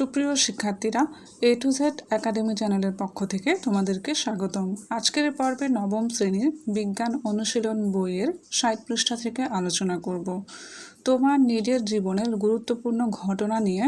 সুপ্রিয় শিক্ষার্থীরা এ to Z academy চ্যানেলের পক্ষ থেকে তোমাদেরকে স্বাগতম। আজকের পর্বে নবম শ্রেণির বিজ্ঞান অনুশীলন বইয়ের ষাট পৃষ্ঠা থেকে আলোচনা করব। তোমার নিজের জীবনের গুরুত্বপূর্ণ ঘটনা নিয়ে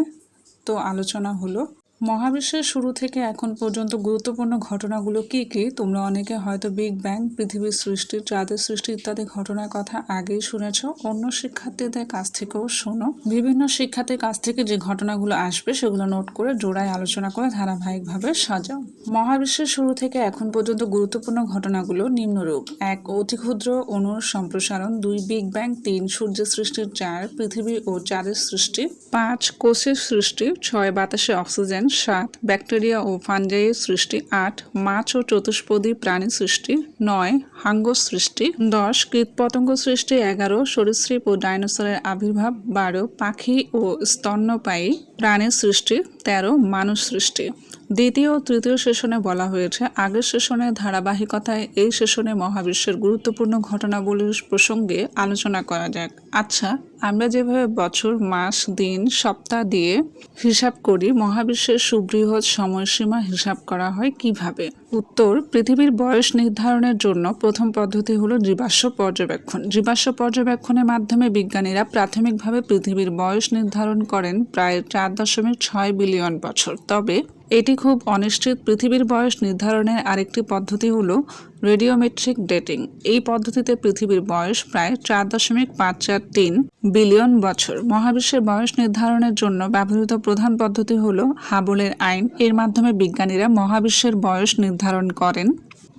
তো আলোচনা হলো মহাবিশ্বের শুরু থেকে এখন পর্যন্ত গুরুত্বপূর্ণ ঘটনাগুলো কি কি? তোমরা অনেকে হয়তো বিগ ব্যাং পৃথিবীর সৃষ্টি, চাঁদের সৃষ্টি ইত্যাদি ঘটনার কথা আগেই শুনেছ। অন্য শিক্ষার্থীদের কাছ থেকেও শোনো। বিভিন্ন শিক্ষার্থীর কাছ থেকে যে ঘটনাগুলো আসবে সেগুলো নোট করে জোড়ায় আলোচনা করে ধারাবাহিকভাবে সাজাও। মহাবিশ্বের শুরু থেকে এখন পর্যন্ত গুরুত্বপূর্ণ ঘটনাগুলো নিম্নরূপ। এক অতি ক্ষুদ্র অণুর সম্প্রসারণ। দুই বিগ ব্যাং তিন, সূর্যের সৃষ্টির চার, পৃথিবী ও চাঁদের সৃষ্টি। পাঁচ, কোষের সৃষ্টি। ছয়, বাতাসে অক্সিজেন। সাত ব্যাকটেরিয়া ও ফানজাইয়ের সৃষ্টি আট মাছ ও চতুষ্পদী প্রাণী সৃষ্টি নয় হাঙ্গ সৃষ্টি, দশ, কীটপতঙ্গ সৃষ্টি, এগারো, সরীসৃপ ও ডাইনোসরের আবির্ভাব, বারো, পাখি ও স্তন্যপায়ী প্রাণীর সৃষ্টি, তেরো, মানুষ সৃষ্টি। দ্বিতীয় ও তৃতীয় সেশনে বলা হয়েছে, আগের সেশনের ধারাবাহিকতায় এই সেশনে মহাবিশ্বের গুরুত্বপূর্ণ ঘটনাবলীর প্রসঙ্গে আলোচনা করা যাক। আচ্ছা আমরা যেভাবে বছর, মাস, দিন, সপ্তাহ দিয়ে হিসাব করি, মহাবিশ্বের সুবৃহৎ সময়সীমা হিসাব করা হয় কীভাবে? উত্তর, পৃথিবীর বয়স নির্ধারণের জন্য প্রথম পদ্ধতি হলো জীবাশ্ম পর্যবেক্ষণ। জীবাশ্ম পর্যবেক্ষণের মাধ্যমে বিজ্ঞানীরা প্রাথমিকভাবে পৃথিবীর বয়স নির্ধারণ করেন প্রায় চার দশমিক ছয় বিলিয়ন বছর। তবে এটি খুব অনিশ্চিত পৃথিবীর বয়স নির্ধারণের আরেকটি পদ্ধতি হলো রেডিওমেট্রিক ডেটিং। এই পদ্ধতিতে পৃথিবীর বয়স প্রায় চার দশমিক পাঁচ চার তিন বিলিয়ন বছর। মহাবিশ্বের বয়স নির্ধারণের জন্য ব্যবহৃত প্রধান পদ্ধতি হল হাবলের আইন। এর মাধ্যমে বিজ্ঞানীরা মহাবিশ্বের বয়স নির্ধারণ করেন।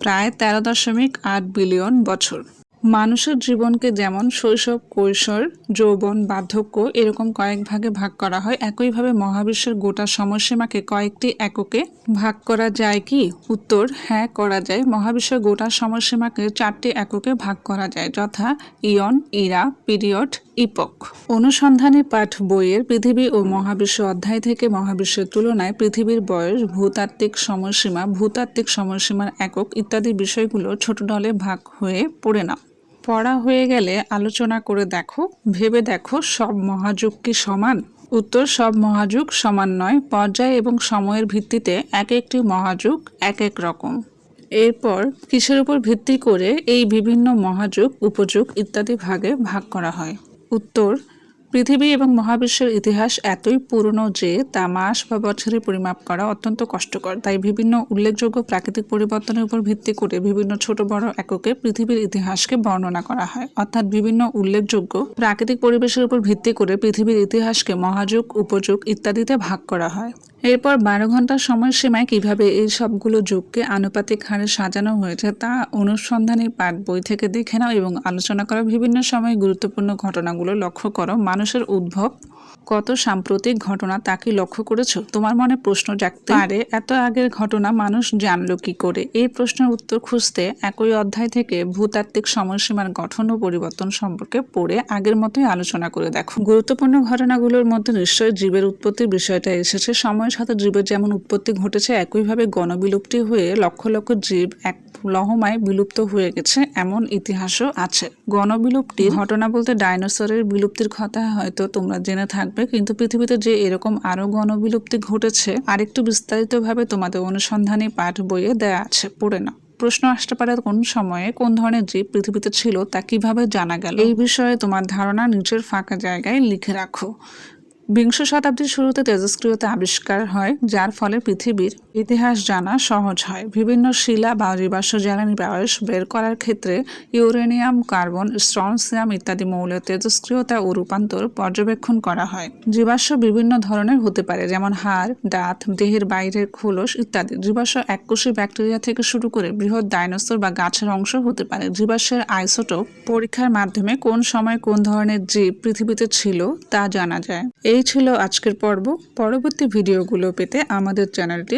প্রায় তেরো দশমিক আট বিলিয়ন বছর। মানুষের জীবনকে যেমন শৈশব, কৈশোর, যৌবন, বার্ধক্য এরকম কয়েক ভাগে ভাগ করা হয়, একইভাবে মহাবিশ্বের গোটা সময়সীমাকে কয়েকটি এককে ভাগ করা যায় কি? উত্তর হ্যাঁ করা যায়। মহাবিশ্বের গোটা সময়সীমাকে চারটি এককে ভাগ করা যায়, যথা ইয়ন, ইরা, পিরিয়ড, ইপক। অনুসন্ধানী পাঠ বইয়ের পৃথিবী ও মহাবিশ্ব অধ্যায় থেকে মহাবিশ্বের তুলনায় পৃথিবীর বয়স, ভূতাত্ত্বিক সময়সীমা, ভূতাত্ত্বিক সময়সীমার একক ইত্যাদি বিষয়গুলো ছোট দলে ভাগ হয়ে পড়ে না। পড়া হয়ে গেলে আলোচনা করে দেখো, ভেবে দেখো সব মহাযুগ কি সমান? উত্তর, সব মহাযুগ সমান নয়। পর্যায় এবং সময়ের ভিত্তিতে এক একটি মহাযুগ, এক এক রকম। এরপর কিসের উপর ভিত্তি করে এই বিভিন্ন মহাযুগ, উপযুগ ইত্যাদি ভাগে ভাগ করা হয়। উত্তর পৃথিবী এবং মহাবিশ্বের ইতিহাস এতই পুরনো যে তা মাস বা বছরে পরিমাপ করা অত্যন্ত কষ্টকর। তাই বিভিন্ন উল্লেখযোগ্য প্রাকৃতিক পরিবর্তনের উপর ভিত্তি করে বিভিন্ন ছোট বড় এককে পৃথিবীর ইতিহাসকে বর্ণনা করা হয়। অর্থাৎ বিভিন্ন উল্লেখযোগ্য প্রাকৃতিক পরিবেশের উপর ভিত্তি করে পৃথিবীর ইতিহাসকে মহাযুগ, উপযুগ ইত্যাদিতে ভাগ করা হয়। এরপর বারো ঘণ্টার সময়সীমায় কীভাবে এই সবগুলো যুগকে আনুপাতিক হারে সাজানো হয়েছে তা অনুসন্ধানী পাঠ বই থেকে দেখে নাও এবং আলোচনা করা। বিভিন্ন সময়ে গুরুত্বপূর্ণ ঘটনাগুলো লক্ষ্য করো। মানুষের উদ্ভব কত সাম্প্রতিক ঘটনা তা কি লক্ষ্য করেছ? তোমার মনে প্রশ্ন জাগতে পারে, এত আগের ঘটনা মানুষ জানলো কি করে? এই প্রশ্নের উত্তর খুঁজতে একই অধ্যায় থেকে ভূতাত্ত্বিক সময়সীমার গঠন ও পরিবর্তন সম্পর্কে পড়ে আগের মতোই আলোচনা করে দেখো। গুরুত্বপূর্ণ ঘটনাগুলোর মধ্যে নিশ্চয়ই জীবের উৎপত্তির বিষয়টা এসেছে। সময়ের সাথে জীবের যেমন উৎপত্তি ঘটেছে, একইভাবে গণবিলুপ্তি হয়ে লক্ষ লক্ষ জীব এক লহমায় বিলুপ্ত হয়ে গেছে, এমন ইতিহাসও আছে। গণবিলুপ্তির ঘটনা বলতে ডাইনোসরের বিলুপ্তির কথা হয়তো তোমরা জেনে থাকবে, কিন্তু পৃথিবীতে যে এরকম আরও গণবিলুপ্তি ঘটেছে, আরেকটু বিস্তারিতভাবে তোমাদের অনুসন্ধানী পাঠ বইয়ে দেয়া আছে, পড়ে না প্রশ্ন আসতে পারে কোন সময়ে কোন ধরনের জীব পৃথিবীতে ছিল তা কীভাবে জানা গেল? এই বিষয়ে তোমার ধারণা নিজের ফাঁকা জায়গায় লিখে রাখো। বিংশ শতাব্দীর শুরুতে তেজস্ক্রিয়তা আবিষ্কার হয়, যার ফলে পৃথিবীর ইতিহাস জানা সহজ হয়। বিভিন্ন শিলা বা জীবাশ্ম জ্বালানি বয়স বের করার ক্ষেত্রে ইউরেনিয়াম, কার্বন, স্ট্রনসিয়াম ইত্যাদি মৌলের তেজস্ক্রিয়তা ও রূপান্তর পর্যবেক্ষণ করা হয়। জীবাশ্ম বিভিন্ন ধরনের হতে পারে, যেমন হাড়, দাঁত, দেহের বাইরের খোলস ইত্যাদি। জীবাশ্ম এককোষী ব্যাকটেরিয়া থেকে শুরু করে বৃহৎ ডাইনোসর বা গাছের অংশ হতে পারে। জীবাশ্মের আইসোটোপ পরীক্ষার মাধ্যমে কোন সময় কোন ধরনের জীব পৃথিবীতে ছিল তা জানা যায়। এই ছিল আজকের পর্ব। পরবর্তী ভিডিওগুলো পেতে আমাদের চ্যানেলটি